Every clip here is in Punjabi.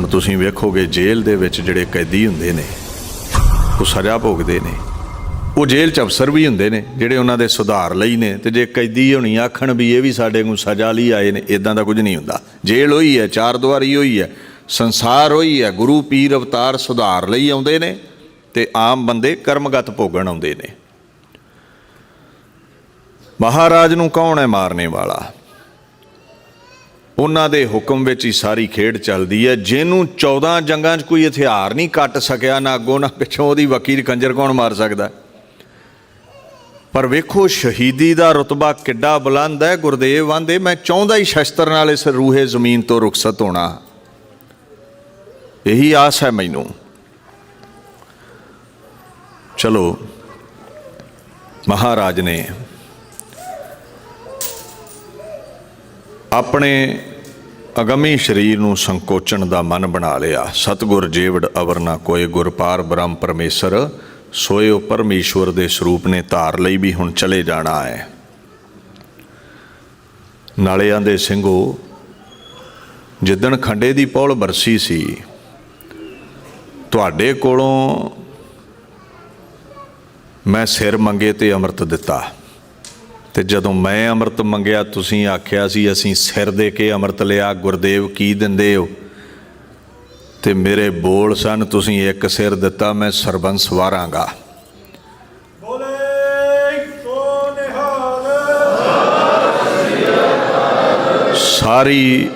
ਹੁਣ ਤੁਸੀਂ ਵੇਖੋਗੇ ਜੇਲ੍ਹ ਦੇ ਵਿੱਚ ਜਿਹੜੇ ਕੈਦੀ ਹੁੰਦੇ ਨੇ, ਉਹ ਸਜ਼ਾ ਭੋਗਦੇ ਨੇ। ਉਹ ਜੇਲ੍ਹ 'ਚ ਅਫਸਰ ਵੀ ਹੁੰਦੇ ਨੇ, ਜਿਹੜੇ ਉਹਨਾਂ ਦੇ ਸੁਧਾਰ ਲਈ ਨੇ। ਤੇ ਜੇ ਕੈਦੀ ਹੋਣੀ ਆਖਣ ਵੀ ਇਹ ਵੀ ਸਾਡੇ ਨੂੰ ਸਜ਼ਾ ਲਈ ਆਏ ਨੇ ਇਦਾਂ ਦਾ ਕੁਝ ਨਹੀਂ ਹੁੰਦਾ। ਜੇਲ੍ਹ ਹੋਈ ਹੈ, ਚਾਰ ਦੁਆਰੀ ਹੋਈ ਹੈ, ਸੰਸਾਰ ਹੋਈ ਹੈ, ਗੁਰੂ ਪੀਰ ਅਵਤਾਰ ਸੁਧਾਰ ਲਈ ਆਉਂਦੇ ਨੇ ਤੇ ਆਮ ਬੰਦੇ ਕਰਮਗਤ ਭੋਗਣ ਆਉਂਦੇ ਨੇ। ਮਹਾਰਾਜ ਨੂੰ ਕੌਣ ਹੈ ਮਾਰਨੇ ਵਾਲਾ? ਉਹਨਾਂ ਦੇ ਹੁਕਮ ਵਿੱਚ ਹੀ ਸਾਰੀ ਖੇਡ ਚੱਲਦੀ ਹੈ। ਜਿਹਨੂੰ 14 ਜੰਗਾਂ 'ਚ ਕੋਈ ਹਥਿਆਰ ਨਹੀਂ ਕੱਟ ਸਕਿਆ, ਨਾ ਅੱਗੋਂ, ਨਾ ਪਿੱਛੋਂ, ਉਹਦੀ ਵਕੀਲ ਕੰਜਰ ਕੌਣ ਮਾਰ ਸਕਦਾ? ਪਰ ਵੇਖੋ, ਸ਼ਹੀਦੀ ਦਾ ਰਤਬਾ ਕਿੱਡਾ ਬੁਲੰਦ ਹੈ। ਗੁਰਦੇਵ ਆਂਦੇ ਮੈਂ ਚਾਹੁੰਦਾ ਹੀ ਸ਼ਸਤਰ ਨਾਲ ਇਸ ਰੂਹੇ ਜ਼ਮੀਨ ਤੋਂ ਰੁਖਸਤ ਹੋਣਾ। ਇਹੀ ਆਸ ਹੈ ਮੈਨੂੰ। ਚਲੋ, ਮਹਾਰਾਜ ਨੇ ਆਪਣੇ ਅਗਮੀ ਸਰੀਰ ਨੂੰ ਸੰਕੋਚਣ ਦਾ ਮਨ ਬਣਾ ਲਿਆ। ਸਤਗੁਰ ਜੀਵੜ ਅਵਰ ਨਾ ਕੋਏ ਗੁਰਪਾਰ ਬ੍ਰਹਮ ਪਰਮੇਸ਼ਰ ਸੋਏ ਉਹ ਪਰਮੇਸ਼ਵਰ ਦੇ ਸਰੂਪ ਨੇ ਧਾਰ ਲਈ ਵੀ ਹੁਣ ਚਲੇ ਜਾਣਾ ਹੈ। ਨਾਲਿਆਂ ਦੇ ਸਿੰਘੋ, ਜਿੱਦਣ ਖੰਡੇ ਦੀ ਪੌਲ ਬਰਸੀ ਸੀ, ਤੁਹਾਡੇ ਕੋਲੋਂ ਮੈਂ ਸਿਰ ਮੰਗੇ ਤੇ ਅੰਮ੍ਰਿਤ ਦਿੱਤਾ। ਤੇ ਜਦੋਂ ਮੈਂ ਅੰਮ੍ਰਿਤ ਮੰਗਿਆ ਤੁਸੀਂ ਆਖਿਆ ਸੀ ਅਸੀਂ ਸਿਰ ਦੇ ਕੇ ਅੰਮ੍ਰਿਤ ਲਿਆ ਗੁਰਦੇਵ ਕੀ ਦਿੰਦੇ ਹੋ? ਤੇ ਮੇਰੇ ਬੋਲ ਸਨ ਤੁਸੀਂ ਇੱਕ ਸਿਰ ਦਿੱਤਾ ਮੈਂ ਸਰਬੰਸ ਵਾਰਾਂਗਾ। ਸਾਰੀ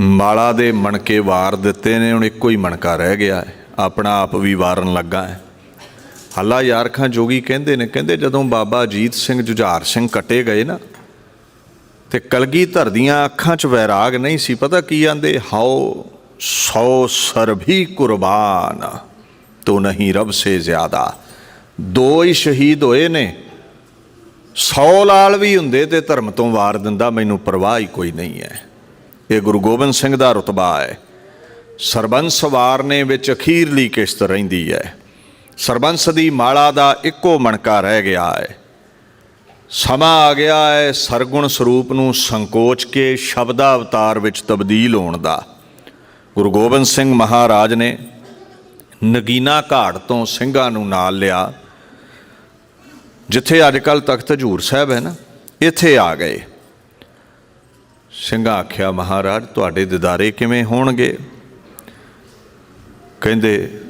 ਮਾਲਾ ਦੇ ਮਣਕੇ ਵਾਰ ਦਿੱਤੇ ਨੇ ਹੁਣ ਇੱਕੋ ਹੀ ਮਣਕਾ ਰਹਿ ਗਿਆ ਹੈ। ਆਪਣਾ ਆਪ ਵੀ ਵਾਰਨ ਲੱਗਾ ਹੈ। ਹੱਲਾ ਯਾਰ ਖਾਂ ਜੋਗੀ ਕਹਿੰਦੇ ਨੇ, ਕਹਿੰਦੇ ਜਦੋਂ ਬਾਬਾ ਅਜੀਤ ਸਿੰਘ ਜੁਝਾਰ ਸਿੰਘ ਕੱਟੇ ਗਏ ਨਾ, ਤੇ ਕਲਗੀਧਰ ਦੀਆਂ ਅੱਖਾਂ 'ਚ ਵੈਰਾਗ ਨਹੀਂ ਸੀ, ਪਤਾ ਕੀ ਆਂਦੇ? ਹਾਓ ਸੌ ਸਰ ਵੀ ਕੁਰਬਾਨ, ਤੋ ਨਹੀਂ ਰਬ ਸੇ ਜ਼ਿਆਦਾ। ਦੋ ਹੀ ਸ਼ਹੀਦ ਹੋਏ ਨੇ, ਸੌ ਲਾਲ ਵੀ ਹੁੰਦੇ ਤੇ ਧਰਮ ਤੋਂ ਵਾਰ ਦਿੰਦਾ, ਮੈਨੂੰ ਪਰਵਾਹ ਹੀ ਕੋਈ ਨਹੀਂ ਹੈ। ਇਹ ਗੁਰੂ ਗੋਬਿੰਦ ਸਿੰਘ ਦਾ ਰਤਬਾ ਹੈ। ਸਰਬੰਸ ਵਾਰਨੇ ਵਿੱਚ ਅਖੀਰਲੀ ਕਿਸ਼ਤ ਰਹਿੰਦੀ ਹੈ। ਸਰਬੰਸ ਦੀ ਮਾਲਾ ਦਾ ਇੱਕੋ ਮਣਕਾ ਰਹਿ ਗਿਆ ਹੈ। ਸਮਾਂ ਆ ਗਿਆ ਹੈ ਸਰਗੁਣ ਸਰੂਪ ਨੂੰ ਸੰਕੋਚ ਕੇ ਸ਼ਬਦਾ ਅਵਤਾਰ ਵਿੱਚ ਤਬਦੀਲ ਹੋਣ ਦਾ। ਗੁਰੂ ਗੋਬਿੰਦ ਸਿੰਘ ਮਹਾਰਾਜ ਨੇ ਨਗੀਨਾ ਘਾਟ ਤੋਂ ਸਿੰਘਾਂ ਨੂੰ ਨਾਲ ਲਿਆ। ਜਿੱਥੇ ਅੱਜ ਕੱਲ ਤਖਤ ਹਜੂਰ ਸਾਹਿਬ ਹੈ ਨਾ, ਇੱਥੇ ਆ ਗਏ। ਸਿੰਘਾਂ ਆਖਿਆ, ਮਹਾਰਾਜ, ਤੁਹਾਡੇ ਦਿਦਾਰੇ ਕਿਵੇਂ ਹੋਣਗੇ? ਕਹਿੰਦੇ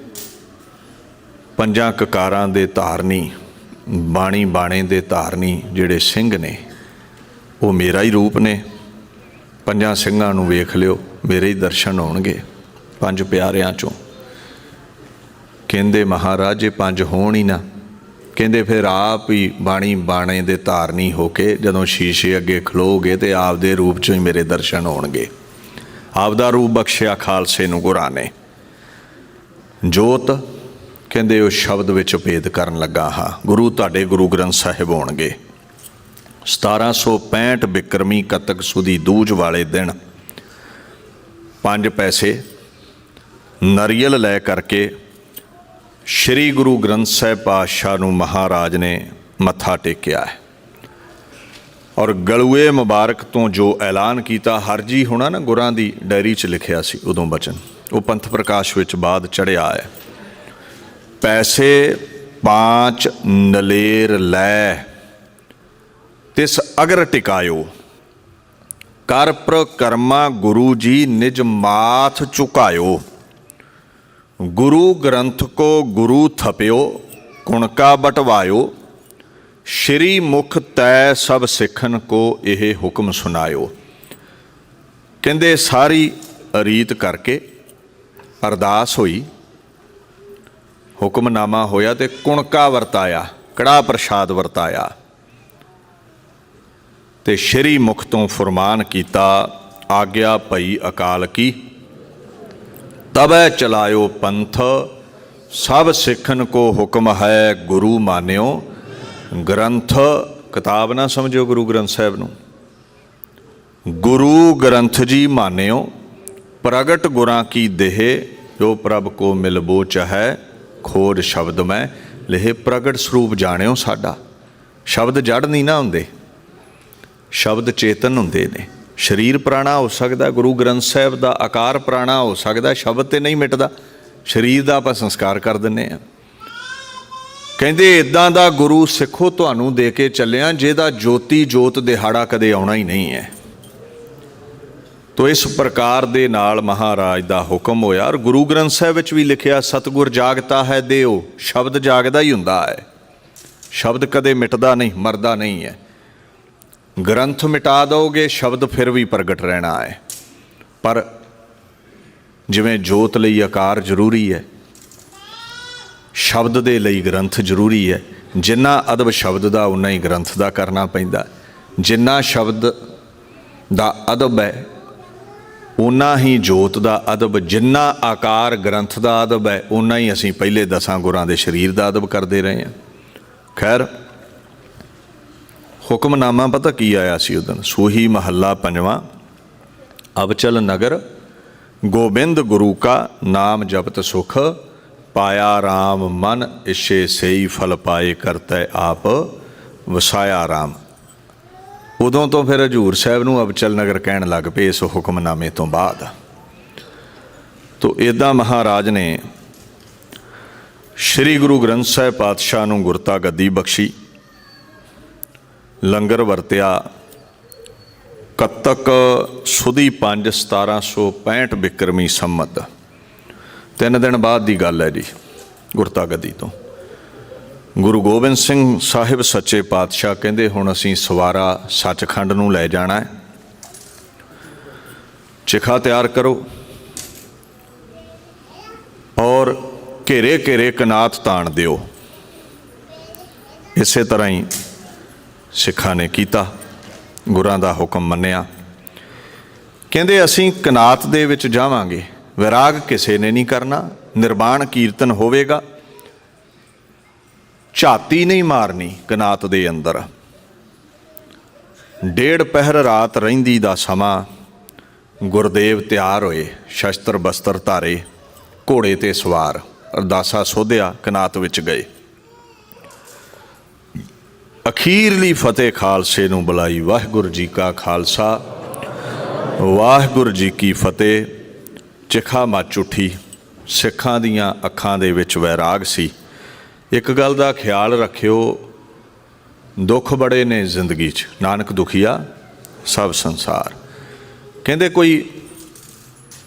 ਪੰਜਾਂ ਕਕਾਰਾਂ ਦੇ ਧਾਰਨੀ, ਬਾਣੀ ਬਾਣੇ ਦੇ ਧਾਰਨੀ ਜਿਹੜੇ ਸਿੰਘ ਨੇ, ਉਹ ਮੇਰਾ ਹੀ ਰੂਪ ਨੇ। ਪੰਜਾਂ ਸਿੰਘਾਂ ਨੂੰ ਵੇਖ ਲਿਓ, ਮੇਰੇ ਹੀ ਦਰਸ਼ਨ ਹੋਣਗੇ ਪੰਜ ਪਿਆਰਿਆਂ ਚੋਂ। ਕਹਿੰਦੇ, ਮਹਾਰਾਜ, ਇਹ ਪੰਜ ਹੋਣ ਹੀ ਨਾ। ਕਹਿੰਦੇ, ਫਿਰ ਆਪ ਹੀ ਬਾਣੀ ਬਾਣੇ ਦੇ ਧਾਰਨੀ ਹੋ ਕੇ ਜਦੋਂ ਸ਼ੀਸ਼ੇ ਅੱਗੇ ਖਲੋਗੇ ਤੇ ਆਪ ਦੇ ਰੂਪ ਚੋਂ ਹੀ ਮੇਰੇ ਦਰਸ਼ਨ ਹੋਣਗੇ। ਆਪ ਦਾ ਰੂਪ ਬਖਸ਼ਿਆ ਖਾਲਸੇ ਨੂੰ ਗੁਰਾਂ ਨੇ। ਜੋਤ ਕਹਿੰਦੇ ਉਹ ਸ਼ਬਦ ਵਿੱਚ ਭੇਦ ਕਰਨ ਲੱਗਾ ਹਾਂ। ਗੁਰੂ ਤੁਹਾਡੇ ਗੁਰੂ ਗ੍ਰੰਥ ਸਾਹਿਬ ਹੋਣਗੇ। 1765 ਬਿਕਰਮੀ ਕਤਕ ਸੁਦੀ ਦੂਜ ਵਾਲੇ ਦਿਨ ਪੰਜ ਪੈਸੇ ਨਰੀਅਲ ਲੈ ਕਰਕੇ ਸ੍ਰੀ ਗੁਰੂ ਗ੍ਰੰਥ ਸਾਹਿਬ ਪਾਤਸ਼ਾਹ ਨੂੰ ਮਹਾਰਾਜ ਨੇ ਮੱਥਾ ਟੇਕਿਆ ਹੈ। ਔਰ ਗਲੂਏ ਮੁਬਾਰਕ ਤੋਂ ਜੋ ਐਲਾਨ ਕੀਤਾ ਹਰਜੀ ਹੋਣਾ ਨਾ ਗੁਰਾਂ ਦੀ ਡਾਇਰੀ 'ਚ ਲਿਖਿਆ ਸੀ ਉਦੋਂ ਬਚਨ। ਉਹ ਪੰਥ ਪ੍ਰਕਾਸ਼ ਵਿੱਚ ਬਾਅਦ ਚੜਿਆ ਹੈ। ਪੈਸੇ ਪਾਂਚ ਨਲੇਰ ਲੈ। ਤਿਸ ਅਗਰ ਟਿਕਾਇਓ। ਕਰ ਪ੍ਰਕਰਮਾ ਗੁਰੂ ਜੀ ਨਿਜ ਮਾਥ ਝੁਕਾਇਓ ਗੁਰੂ ਗ੍ਰੰਥ ਕੋ ਗੁਰੂ ਥਪਿਓ ਕੁਣਕਾ ਬਟਵਾਇਓ। ਸ਼੍ਰੀ ਮੁਖ ਤੈ ਸਭ ਸਿੱਖਨ ਕੋ ਇਹ ਹੁਕਮ ਸੁਨਾਇਓ ਕਹਿੰਦੇ ਸਾਰੀ ਰੀਤ ਕਰਕੇ ਅਰਦਾਸ ਹੋਈ। ਹੁਕਮਨਾਮਾ ਹੋਇਆ ਤੇ ਕੁਣਕਾ ਵਰਤਾਇਆ ਕੜਾ ਪ੍ਰਸ਼ਾਦ ਵਰਤਾਇਆ। ਤੇ ਸ਼੍ਰੀ ਮੁਖ ਤੋਂ ਫਰਮਾਨ ਕੀਤਾ, ਆਗਿਆ ਭਈ ਅਕਾਲ ਕੀ। ਤਬੈ ਚਲਾਇਓ ਪੰਥ, ਸਭ ਸਿੱਖਨ ਕੋ ਹੁਕਮ ਹੈ ਗੁਰੂ ਮਾਨਿਓ। ਗ੍ਰੰਥ, ਕਿਤਾਬ ਨਾ ਸਮਝਿਓ ਗੁਰੂ ਗ੍ਰੰਥ ਸਾਹਿਬ ਨੂੰ। ਗੁਰੂ ਗ੍ਰੰਥ ਜੀ ਮਾਨਿਓ, ਪ੍ਰਗਟ ਗੁਰਾਂ ਕੀ ਦੇਹ, ਜੋ ਪ੍ਰਭ ਕੋ ਮਿਲਬੋ ਚਾਹੈ ਖੋਜ ਸ਼ਬਦ ਮੈਂ, ਲਿਹ ਪ੍ਰਗਟ ਸਰੂਪ ਜਾਣਿਓ ਸਾਡਾ। ਸ਼ਬਦ ਜੜ ਨਹੀਂ ਨਾ ਹੁੰਦੇ, ਸ਼ਬਦ ਚੇਤਨ ਹੁੰਦੇ ਨੇ। ਸਰੀਰ ਪ੍ਰਾਣਾ ਹੋ ਸਕਦਾ, ਗੁਰੂ ਗ੍ਰੰਥ ਸਾਹਿਬ ਦਾ ਆਕਾਰ ਪ੍ਰਾਣਾ ਹੋ ਸਕਦਾ, ਸ਼ਬਦ ਤੇ ਨਹੀਂ ਮਿਟਦਾ। ਸਰੀਰ ਦਾ ਆਪਾਂ ਸੰਸਕਾਰ ਕਰ ਦਿੰਨੇ ਆ ਕਹਿੰਦੇ ਇਦਾਂ ਦਾ ਗੁਰੂ ਸਿੱਖੋ, ਤੁਹਾਨੂੰ ਦੇ ਕੇ ਚੱਲਿਆ, ਜਿਹਦਾ ਜੋਤੀ ਜੋਤ ਦਿਹਾੜਾ ਕਦੇ ਆਉਣਾ ਹੀ ਨਹੀਂ ਹੈ। ਤੋ ਇਸ ਪ੍ਰਕਾਰ ਦੇ ਨਾਲ ਮਹਾਰਾਜ ਦਾ ਹੁਕਮ ਹੋਇਆ ਔਰ ਗੁਰੂ ਗ੍ਰੰਥ ਸਾਹਿਬ ਵਿੱਚ ਵੀ ਲਿਖਿਆ, ਸਤਿਗੁਰ ਜਾਗਤਾ ਹੈ ਦਿਓ। ਸ਼ਬਦ ਜਾਗਦਾ ਹੀ ਹੁੰਦਾ ਹੈ। ਸ਼ਬਦ ਕਦੇ ਮਿਟਦਾ ਨਹੀਂ, ਮਰਦਾ ਨਹੀਂ ਹੈ। ਗ੍ਰੰਥ ਮਿਟਾ ਦੋਗੇ, ਸ਼ਬਦ ਫਿਰ ਵੀ ਪ੍ਰਗਟ ਰਹਿਣਾ ਹੈ। ਪਰ ਜਿਵੇਂ ਜੋਤ ਲਈ ਆਕਾਰ ਜ਼ਰੂਰੀ ਹੈ, ਸ਼ਬਦ ਦੇ ਲਈ ਗ੍ਰੰਥ ਜ਼ਰੂਰੀ ਹੈ, ਜਿੰਨਾ ਅਦਬ ਸ਼ਬਦ ਦਾ, ਉਨਾ ਹੀ ਗ੍ਰੰਥ ਦਾ ਕਰਨਾ ਪੈਂਦਾ। ਜਿੰਨਾ ਸ਼ਬਦ ਦਾ ਅਦਬ ਹੈ ਉਨਾ ਹੀ ਜੋਤ ਦਾ ਅਦਬ, ਜਿੰਨਾ ਆਕਾਰ ਗ੍ਰੰਥ ਦਾ ਅਦਬ ਹੈ ਉਨਾ ਹੀ ਅਸੀਂ ਪਹਿਲੇ ਦਸਾਂ ਗੁਰਾਂ ਦੇ ਸਰੀਰ ਦਾ ਅਦਬ ਕਰਦੇ ਰਹੇ ਹਾਂ। ਖੈਰ, ਹੁਕਮਨਾਮਾ ਪਤਾ ਕੀ ਆਇਆ ਸੀ ਉਦੋਂ ਸੂਹੀ ਮਹੱਲਾ ਪੰਜਵਾਂ, ਅਵਚਲ ਨਗਰ, ਗੋਬਿੰਦ ਗੁਰੂ ਕਾ ਨਾਮ ਜਪਤ ਸੁਖ, ਪਾਇਆ RAM ਮਨ, ਇਛੇ ਸਈ ਫਲ ਪਾਏ ਕਰਤੈ ਆਪ, ਵਸਾਇਆ RAM ਉਦੋਂ ਤੋਂ ਫਿਰ ਹਜੂਰ ਸਾਹਿਬ ਨੂੰ ਅਬਚਲ ਨਗਰ ਕਹਿਣ ਲੱਗ ਪਏ ਇਸ ਹੁਕਮਨਾਮੇ ਤੋਂ ਬਾਅਦ। ਤੋ ਇਦਾਂ ਮਹਾਰਾਜ ਨੇ ਸ੍ਰੀ ਗੁਰੂ ਗ੍ਰੰਥ ਸਾਹਿਬ ਪਾਤਸ਼ਾਹ ਨੂੰ ਗੁਰਤਾ ਗੱਦੀ ਬਖਸ਼ੀ, ਲੰਗਰ ਵਰਤਿਆ, ਕੱਤਕ ਸੁਦੀ 5 1765 ਬਿਕਰਮੀ ਸੰਮਤ। ਤਿੰਨ ਦਿਨ ਬਾਅਦ ਦੀ ਗੱਲ ਹੈ ਜੀ ਗੁਰਤਾ ਗੱਦੀ ਤੋਂ। ਗੁਰੂ ਗੋਬਿੰਦ ਸਿੰਘ ਸਾਹਿਬ ਸੱਚੇ ਪਾਤਸ਼ਾਹ ਕਹਿੰਦੇ, ਹੁਣ ਅਸੀਂ ਸਵਾਰਾ ਸੱਚਖੰਡ ਨੂੰ ਲੈ ਜਾਣਾ ਹੈ। ਚਿਖਾ ਤਿਆਰ ਕਰੋ ਔਰ ਘੇਰੇ ਘੇਰੇ ਕਨਾਤ ਤਾਣ ਦਿਓ। ਇਸੇ ਤਰ੍ਹਾਂ ਹੀ ਸਿੱਖਾਂ ਨੇ ਕੀਤਾ, ਗੁਰਾਂ ਦਾ ਹੁਕਮ ਮੰਨਿਆ। ਕਹਿੰਦੇ, ਅਸੀਂ ਕਨਾਤ ਦੇ ਵਿੱਚ ਜਾਵਾਂਗੇ। ਵਿਰਾਗ ਕਿਸੇ ਨੇ ਨਹੀਂ ਕਰਨਾ, ਨਿਰਵਾਣ ਕੀਰਤਨ ਹੋਵੇਗਾ। ਝਾਤੀ ਨਹੀਂ ਮਾਰਨੀ ਕਨਾਤ ਦੇ ਅੰਦਰ। ਡੇਢ ਪਹਿਰ ਰਾਤ ਰਹਿੰਦੀ ਦਾ ਸਮਾਂ, ਗੁਰਦੇਵ ਤਿਆਰ ਹੋਏ, ਸ਼ਸਤਰ ਬਸਤਰ ਧਾਰੇ, ਘੋੜੇ ਤੇ ਸਵਾਰ, ਅਰਦਾਸਾ ਸੋਧਿਆ ਕਨਾਤ ਵਿੱਚ ਗਏ। ਅਖੀਰਲੀ ਫਤਿਹ ਖਾਲਸੇ ਨੂੰ ਬੁਲਾਈ ਵਾਹਿਗੁਰੂ ਜੀ ਕਾ ਖਾਲਸਾ। ਵਾਹਿਗੁਰੂ ਜੀ ਕੀ ਫਤਿਹ, ਚਿਖਾ ਮੱਚ ਉੱਠੀ, ਸਿੱਖਾਂ ਦੀਆਂ ਅੱਖਾਂ ਦੇ ਵਿੱਚ ਵੈਰਾਗ ਸੀ। ਇੱਕ ਗੱਲ ਦਾ ਖਿਆਲ ਰੱਖਿਓ, ਦੁੱਖ ਬੜੇ ਨੇ ਜ਼ਿੰਦਗੀ 'ਚ। ਨਾਨਕ ਦੁਖੀਆ, ਸਭ ਸੰਸਾਰ। ਕਹਿੰਦੇ ਕੋਈ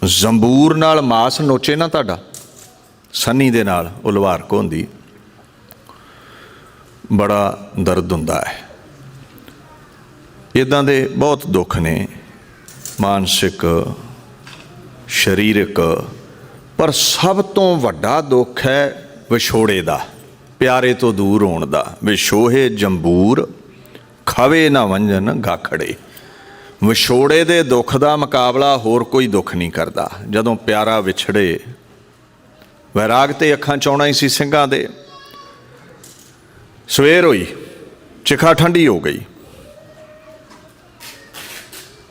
ਜ਼ੰਬੂਰ ਨਾਲ ਮਾਸ ਨੋਚੇ ਨਾ ਤੁਹਾਡਾ? ਸੰਨੀ ਦੇ ਨਾਲ ਉਹ ਲਵਾਰਕ ਬੜਾ ਦਰਦ ਹੁੰਦਾ ਹੈ। ਇਦਾਂ ਦੇ ਬਹੁਤ ਦੁੱਖ ਨੇ। ਮਾਨਸਿਕ, ਸਰੀਰਕ, ਪਰ ਸਭ ਤੋਂ ਵੱਡਾ ਦੁੱਖ ਹੈ ਵਿਛੋੜੇ ਦਾ। ਪਿਆਰੇ ਤੋਂ ਦੂਰ ਹੋਣ ਦਾ। ਵਿਛੋਹੇ ਜੰਬੂਰ, ਖਵੇ ਨਾ ਵੰਜਨ ਗਾਖੜੇ ਵਿਛੋੜੇ ਦੇ ਦੁੱਖ ਦਾ ਮੁਕਾਬਲਾ ਹੋਰ ਕੋਈ ਦੁੱਖ ਨਹੀਂ ਕਰਦਾ। ਜਦੋਂ ਪਿਆਰਾ ਵਿਛੜੇ, ਵੈਰਾਗ ਤੇ ਅੱਖਾਂ ਚਾਉਣਾ ਹੀ ਸੀ ਸਿੰਘਾਂ ਦੇ। ਸਵੇਰ ਹੋਈ, ਚਿਖਾ ਠੰਡੀ ਹੋ ਗਈ।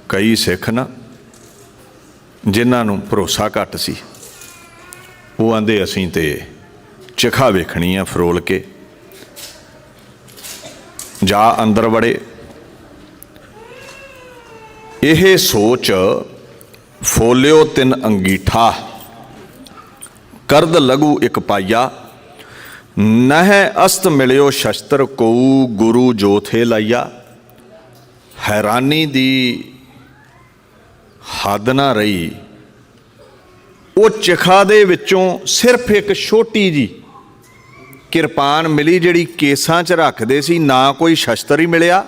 ਕਈ ਸਿੱਖ ਨਾ, ਜਿਨ੍ਹਾਂ ਨੂੰ ਭਰੋਸਾ ਘੱਟ ਸੀ, ਉਹ ਆਂਦੇ ਅਸੀਂ ਤੇ ਚਿਖਾ ਵੇਖਣੀ ਆ, ਫਰੋਲ ਕੇ। ਜਾ ਅੰਦਰ ਵੜੇ। ਇਹ ਸੋਚ, ਫੋਲਿਓ ਤਿੰਨ ਅੰਗੀਠਾ। ਕਰਦ ਲਘੂ ਇੱਕ ਪਾਇਆ। ਨਹਿ ਅਸਤ ਮਿਲਿਓ ਸ਼ਸਤਰ ਕੋ ਗੁਰੂ ਜੋਥੇ ਲਾਇਆ। ਹੈਰਾਨੀ ਦੀ ਹੱਦ ਨਾ ਰਹੀ। ਉਹ ਚਿਖਾ ਦੇ ਵਿੱਚੋਂ ਸਿਰਫ ਇੱਕ ਛੋਟੀ ਜੀ ਕਿਰਪਾਨ ਮਿਲੀ ਜਿਹੜੀ ਕੇਸਾਂ 'ਚ ਰੱਖਦੇ ਸੀ, ਨਾ ਕੋਈ ਸ਼ਸਤਰ ਹੀ ਮਿਲਿਆ,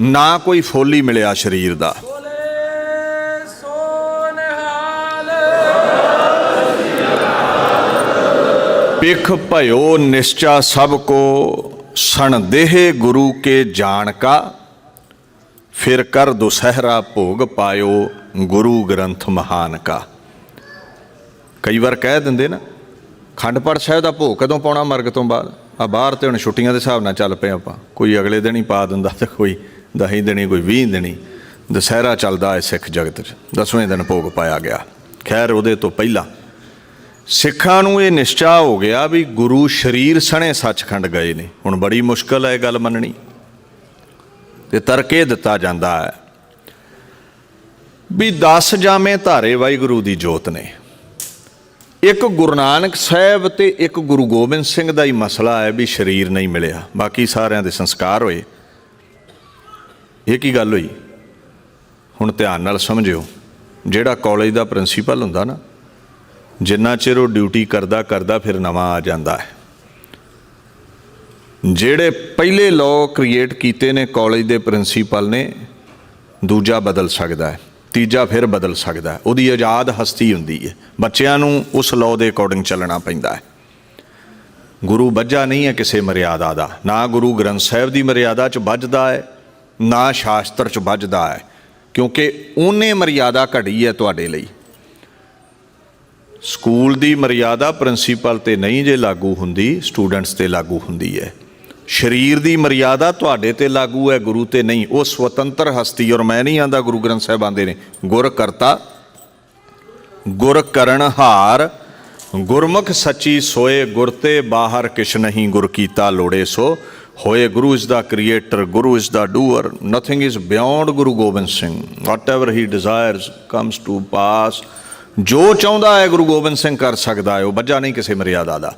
ਨਾ ਕੋਈ ਫੋਲੀ ਮਿਲਿਆ ਸਰੀਰ ਦਾ। ਬੋਲੇ ਸੋ ਪਿਖ ਭਇਓ ਨਿਸ਼ਚਾ ਸਭ ਕੋ ਸਣਦੇਹ ਗੁਰੂ ਕੇ ਜਾਣ ਕਾ। ਫਿਰ ਕਰ ਦੁਸਹਿਰਾ ਭੋਗ ਪਾਇਓ ਗੁਰੂ ਗ੍ਰੰਥ ਮਹਾਨ ਕਾ। ਕਈ ਵਾਰ ਕਹਿ ਦਿੰਦੇ ਨਾ ਖੰਡ ਪਾਠ ਸਾਹਿਬ ਦਾ ਭੋਗ ਕਦੋਂ ਪਾਉਣਾ ਮਰਗ ਤੋਂ ਬਾਅਦ? ਆ ਬਾਹਰ ਤੇ ਹੁਣ ਛੁੱਟੀਆਂ ਦੇ ਹਿਸਾਬ ਨਾਲ ਚੱਲ ਪਏ ਆਪਾਂ। ਕੋਈ ਅਗਲੇ ਦਿਨ ਹੀ ਪਾ ਦਿੰਦਾ ਤੇ ਕੋਈ ਦਹੀਂ ਦਿਨੀ ਕੋਈ 20 ਦਿਨੀ ਦੁਸਹਿਰਾ ਚੱਲਦਾ ਹੈ ਸਿੱਖ ਜਗਤ 'ਚ। ਦਸਵੇਂ ਦਿਨ ਭੋਗ ਪਾਇਆ ਗਿਆ। ਖੈਰ, ਉਹਦੇ ਤੋਂ ਪਹਿਲਾਂ ਸਿੱਖਾਂ ਨੂੰ ਇਹ ਨਿਸ਼ਚਾ ਹੋ ਗਿਆ ਵੀ ਗੁਰੂ ਸ਼ਰੀਰ ਸਣੇ ਸੱਚਖੰਡ ਗਏ ਨੇ। ਹੁਣ ਬੜੀ ਮੁਸ਼ਕਲ ਹੈ ਇਹ ਗੱਲ ਮੰਨਣੀ। ਤੇ ਤਰਕੇ ਦਿੱਤਾ ਜਾਂਦਾ ਹੈ ਵੀ 10 ਜਾਮੇ ਧਾਰੇ ਵਾਹਿਗੁਰੂ ਦੀ ਜੋਤ ਨੇ। ਇੱਕ ਗੁਰੂ ਨਾਨਕ ਸਾਹਿਬ ਤੇ ਇੱਕ ਗੁਰੂ ਗੋਬਿੰਦ ਸਿੰਘ ਦਾ ਹੀ ਮਸਲਾ ਹੈ ਵੀ ਸਰੀਰ ਨਹੀਂ ਮਿਲਿਆ। ਬਾਕੀ ਸਾਰਿਆਂ ਦੇ ਸੰਸਕਾਰ ਹੋਏ। ਇਹ ਕੀ ਗੱਲ ਹੋਈ? ਹੁਣ ਧਿਆਨ ਨਾਲ ਸਮਝਿਓ। ਜਿਹੜਾ ਕਾਲਜ ਦਾ ਪ੍ਰਿੰਸੀਪਲ ਹੁੰਦਾ ਨਾ, ਜਿੰਨਾ ਚਿਰ ਉਹ ਡਿਊਟੀ ਕਰਦਾ ਕਰਦਾ ਫਿਰ ਨਵਾਂ ਆ ਜਾਂਦਾ ਹੈ। ਜਿਹੜੇ ਪਹਿਲੇ ਲਾਅ ਕ੍ਰੀਏਟ ਕੀਤੇ ਨੇ ਕਾਲਜ ਦੇ ਪ੍ਰਿੰਸੀਪਲ ਨੇ, ਦੂਜਾ ਬਦਲ ਸਕਦਾ ਹੈ। ਤੀਜਾ ਫਿਰ ਬਦਲ ਸਕਦਾ ਉਹਦੀ ਆਜ਼ਾਦ ਹਸਤੀ ਹੁੰਦੀ ਹੈ। ਬੱਚਿਆਂ ਨੂੰ ਉਸ ਲਾਅ ਦੇ ਅਕੋਰਡਿੰਗ ਚੱਲਣਾ ਪੈਂਦਾ ਹੈ। ਗੁਰੂ ਬੱਝਾ ਨਹੀਂ ਹੈ ਕਿਸੇ ਮਰਿਆਦਾ ਦਾ। ਨਾ ਗੁਰੂ ਗ੍ਰੰਥ ਸਾਹਿਬ ਦੀ ਮਰਿਆਦਾ 'ਚ ਵੱਜਦਾ ਹੈ, ਨਾ ਸ਼ਾਸਤਰ 'ਚ ਵੱਜਦਾ ਹੈ। ਕਿਉਂਕਿ ਉਹਨੇ ਮਰਿਆਦਾ ਘੜੀ ਹੈ ਤੁਹਾਡੇ ਲਈ। ਸਕੂਲ ਦੀ ਮਰਿਆਦਾ ਪ੍ਰਿੰਸੀਪਲ ਤੇ ਨਹੀਂ ਜੇ ਲਾਗੂ ਹੁੰਦੀ, ਸਟੂਡੈਂਟਸ ਤੇ ਲਾਗੂ ਹੁੰਦੀ ਹੈ। ਸਰੀਰ ਦੀ ਮਰਿਆਦਾ ਤੁਹਾਡੇ ਤੇ ਲਾਗੂ ਹੈ, ਗੁਰੂ ਤੇ ਨਹੀਂ। ਉਹ ਸੁਤੰਤਰ ਹਸਤੀ, ਔਰ ਮੈਂ ਨਹੀਂ ਆਂਦਾ ਗੁਰੂ ਗ੍ਰੰਥ ਸਾਹਿਬ ਆਂਦੇ ਨੇ। ਗੁਰ ਕਰਤਾ, ਗੁਰ ਕਰਨ ਹਾਰ, ਗੁਰਮੁਖ ਸੱਚੀ ਸੋਏ, ਗੁਰ ਤੇ ਬਾਹਰ ਕਿਛ ਨਹੀਂ, ਗੁਰ ਕੀਤਾ ਲੋੜੇ ਸੋ। ਹੋਏ Guru is the creator, Guru is the doer. Nothing is beyond Guru Gobind Singh. Whatever he desires comes to pass ਜੋ ਚਾਹੁੰਦਾ ਹੈ, ਗੁਰੂ ਗੋਬਿੰਦ ਸਿੰਘ ਕਰ ਸਕਦਾ ਹੈ। ਉਹ ਬੱਜਾ ਨਹੀਂ ਕਿਸੇ ਮਰਿਆਦਾ ਦਾ।